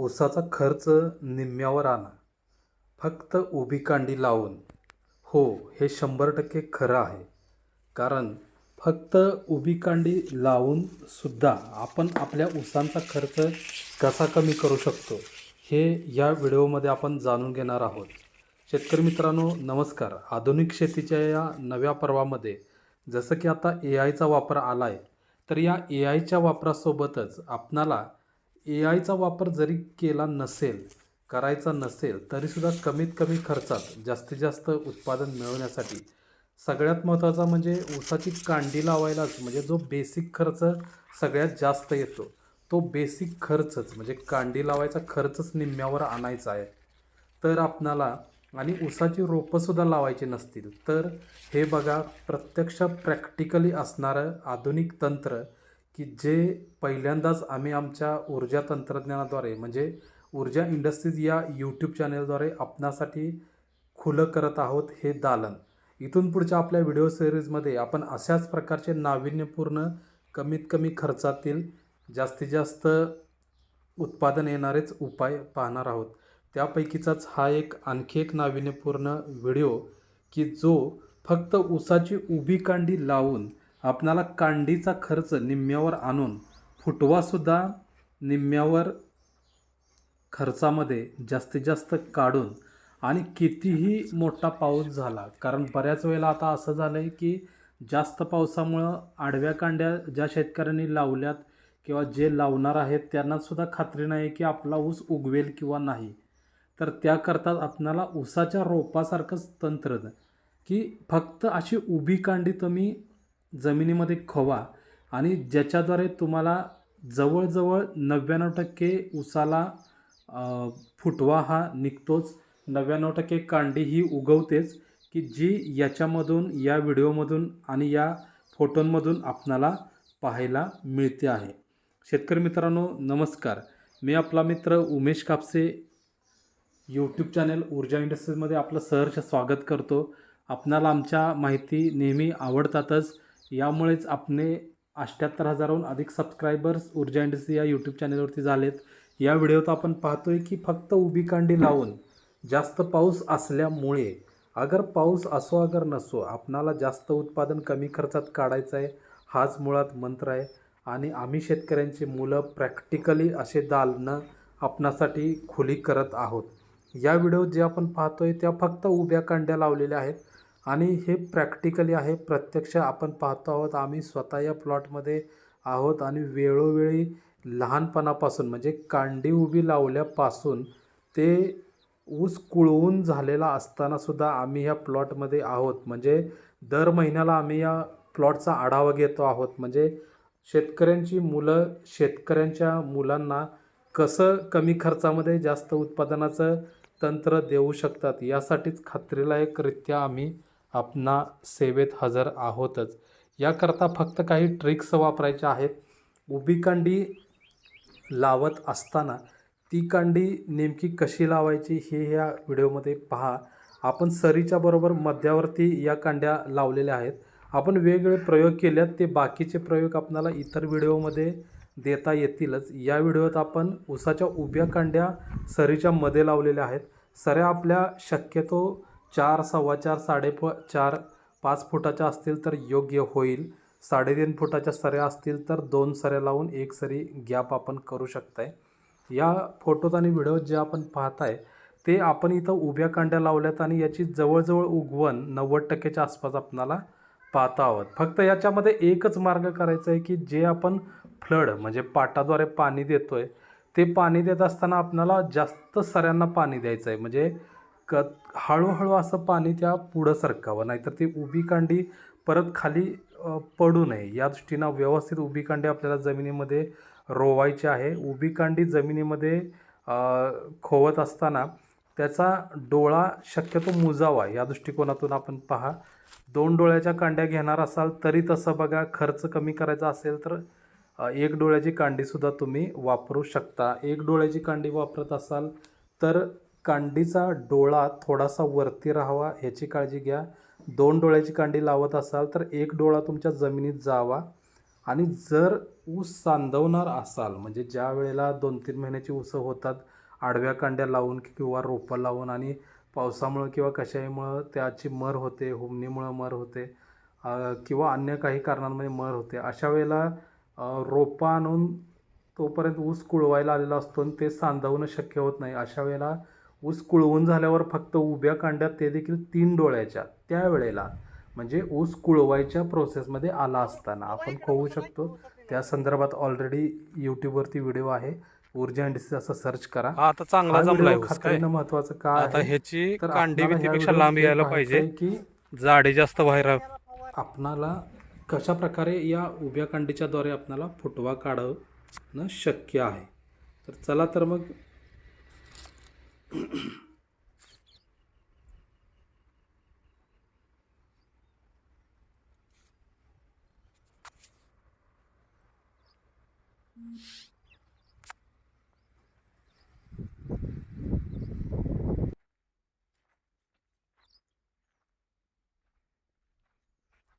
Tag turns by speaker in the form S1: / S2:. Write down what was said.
S1: ऊसाचा खर्च निम्म्यावर आणा. फक्त उभी कांडी लावून. हो हे शंभर टक्के खरं आहे. कारण फक्त उभी कांडी लावून सुद्धा आपण आपल्या ऊसांचा खर्च कसा कमी करू शकतो हे या व्हिडिओमध्ये आपण जाणून घेणार आहोत. शेतकरी मित्रांनो नमस्कार. आधुनिक शेतीच्या या नव्या पर्वामध्ये जसं की आता ए आयचा वापर आला आहे तर या ए आयच्या वापरासोबतच आपणाला ए आयचा वापर जरी केला नसेल करायचा नसेल तरीसुद्धा कमीत कमी खर्चात जास्तीत जास्त उत्पादन मिळवण्यासाठी सगळ्यात महत्त्वाचा म्हणजे ऊसाची कांडी लावायलाच म्हणजे जो बेसिक खर्च सगळ्यात जास्त येतो तो बेसिक खर्चच म्हणजे कांडी लावायचा खर्चच निम्म्यावर आणायचा आहे. तर आपणाला आणि ऊसाची रोपंसुद्धा लावायची नसतील तर हे बघा प्रत्यक्ष प्रॅक्टिकली असणारं आधुनिक तंत्र की जे पहिल्यांदाच आम्ही आमच्या ऊर्जा तंत्रज्ञानाद्वारे म्हणजे ऊर्जा इंडस्ट्रीज या यूट्यूब चॅनेलद्वारे आपणासाठी खुलं करत आहोत हे दालन. इथून पुढच्या आपल्या व्हिडिओ सिरीजमध्ये आपण अशाच प्रकारचे नाविन्यपूर्ण कमीत कमी खर्चातील जास्तीत जास्त उत्पादन येणारेच उपाय पाहणार आहोत. त्यापैकीचाच हा एक आणखी एक नाविन्यपूर्ण व्हिडिओ की जो फक्त ऊसाची उभी कांडी लावून आपणाला कांडीचा खर्च निम्म्यावर आणून फुटवासुद्धा निम्म्यावर खर्चामध्ये जास्तीत जास्त काढून आणि कितीही मोठा पाऊस झाला कारण बऱ्याच वेळेला आता असं झालं आहे की जास्त पावसामुळं आडव्या कांड्या ज्या शेतकऱ्यांनी लावल्यात किंवा जे लावणार आहेत त्यांनासुद्धा खात्री नाही की आपला ऊस उगवेल किंवा नाही. तर त्याकरता आपणाला ऊसाच्या रोपासारखंच तंत्र की फक्त अशी उभी कांडी तुम्ही जमिनीमध्ये खवा आणि ज्याच्याद्वारे तुम्हाला जवळजवळ नव्याण्णव टक्के उसाला फुटवा हा निघतोच. नव्याण्णव टक्के कांडी ही उगवतेच की जी याच्यामधून या व्हिडिओमधून आणि या फोटोंमधून आपणाला पाहायला मिळते आहे. शेतकरी मित्रांनो नमस्कार. मी आपला मित्र उमेश कापसे. यूट्यूब चॅनल ऊर्जा इंडस्ट्रीजमध्ये आपलं सहर्ष स्वागत करतो. आपणाला आमच्या माहिती नेहमी आवडतातच. यामुळेच आपले अठ्ठ्याहत्तर हजाराहून अधिक सबस्क्रायबर्स ऊर्जा इंडस्ट्री या यूट्यूब चॅनलवरती झालेत. या व्हिडिओत आपण पाहतोय की फक्त उभी कांडी लावून जास्त पाऊस असल्यामुळे अगर पाऊस असो अगर नसो आपणाला जास्त उत्पादन कमी खर्चात काढायचं आहे हाच मुळात मंत्र आहे. आणि आम्ही शेतकऱ्यांची मुलं प्रॅक्टिकली असे दालनं आपणासाठी खुली करत आहोत. या व्हिडिओत जे आपण पाहतोय त्या फक्त उभ्या कांड्या लावलेल्या आहेत. आणि हे प्रॅक्टिकली आहे. प्रत्यक्ष आपण पाहतो आहोत आम्ही स्वतः या प्लॉटमध्ये आहोत आणि वेळोवेळी लहानपणापासून म्हणजे कांडी उभी लावल्यापासून ते ऊस कुळवून झालेला असतानासुद्धा आम्ही ह्या प्लॉटमध्ये आहोत. म्हणजे दर महिन्याला आम्ही या प्लॉटचा आढावा घेतो आहोत. म्हणजे शेतकऱ्यांची मुलं शेतकऱ्यांच्या मुलांना कसं कमी खर्चामध्ये जास्त उत्पादनाचं तंत्र देऊ शकतात यासाठीच खात्रीलायकरित्या आम्ही आपणा सेवेत हजर आहोतच. याकरता फक्त काही ट्रिक्स वापरायच्या आहेत. उभी कांडी लावत असताना ती कांडी नेमकी कशी लावायची हे ह्या व्हिडिओमध्ये पहा. आपण सरीच्या बरोबर मध्यावरती या कांड्या लावलेल्या आहेत. आपण वेगवेगळे प्रयोग केल्यात ते बाकीचे प्रयोग आपणाला इतर व्हिडिओमध्ये देता येतीलच. या व्हिडिओत आपण उसाच्या उभ्या कांड्या सरीच्या मध्ये लावलेल्या आहेत. सऱ्या आपल्या शक्यतो चार सव्वा चार साडे प चार पाच फुटाच्या असतील तर योग्य होईल. साडेतीन फुटाच्या सऱ्या असतील तर दोन सऱ्या लावून एक सरी गॅप आपण करू शकताय. या फोटोत आणि व्हिडिओत जे आपण पाहताय ते आपण इथं उभ्या कांड्या लावल्यात आणि याची जवळजवळ उगवण नव्वद टक्क्याच्या आसपास आपणाला पाहता आहोत. फक्त याच्यामध्ये एकच मार्ग करायचा आहे की जे आपण फ्लड म्हणजे पाटाद्वारे पाणी देतोय ते पाणी देत असताना आपणाला जास्त सऱ्यांना पाणी द्यायचं आहे म्हणजे क हळूहळू असं पाणी त्या पुढं सरकावं नाहीतर ती उभी कांडी परत खाली पडू नये. या दृष्टीनं व्यवस्थित उभी कांडी आपल्याला जमिनीमध्ये रोवायची आहे. उभी कांडी जमिनीमध्ये खोवत असताना त्याचा डोळा शक्यतो मुजावा. या दृष्टिकोनातून आपण पहा दोन डोळ्याच्या कांड्या घेणार असाल तरी तसं बघा खर्च कमी करायचा असेल तर एक डोळ्याची कांडीसुद्धा तुम्ही वापरू शकता. एक डोळ्याची कांडी वापरत असाल तर कांडीचा डोळा थोडासा वरती राहावा ह्याची काळजी घ्या. दोन डोळ्याची कांडी लावत असाल तर एक डोळा तुमच्या जमिनीत जावा आणि जर ऊस सांदवणार असाल म्हणजे ज्या वेळेला दोन तीन महिन्याची ऊसं होतात आडव्या कांड्या लावून किंवा रोपं लावून आणि पावसामुळं किंवा कशाहीमुळं त्याची मर होते हुमणीमुळं मर होते किंवा अन्य काही कारणांमध्ये मर होते अशा वेळेला रोपं आणून तोपर्यंत ऊस कुळवायला आलेला असतो आणि ते सांधवणं शक्य होत नाही. अशा वेळेला ऊस कुळवून झाल्यावर फक्त उभ्या कांड्यात ते देखील तीन डोळ्याच्या त्यावेळेला म्हणजे ऊस कुळवायच्या प्रोसेसमध्ये आला असताना. आपण खोवू शकतो त्या संदर्भात ऑलरेडी यूट्यूबवरती व्हिडिओ आहे. ऊर्जा इंडस्ट्री असं सर्च करा.
S2: आता चांगला जमलाय
S1: महत्वाचं का
S2: आता ह्याची कांडी
S1: व्हिडिओत
S2: लांब यायला पाहिजे.
S1: की
S2: जाडी जास्त व्हायला
S1: आपणाला कशा प्रकारे या उभ्या कांडीच्याद्वारे आपणाला फुटवा काढणं शक्य आहे? तर चला तर मग Mm-hmm.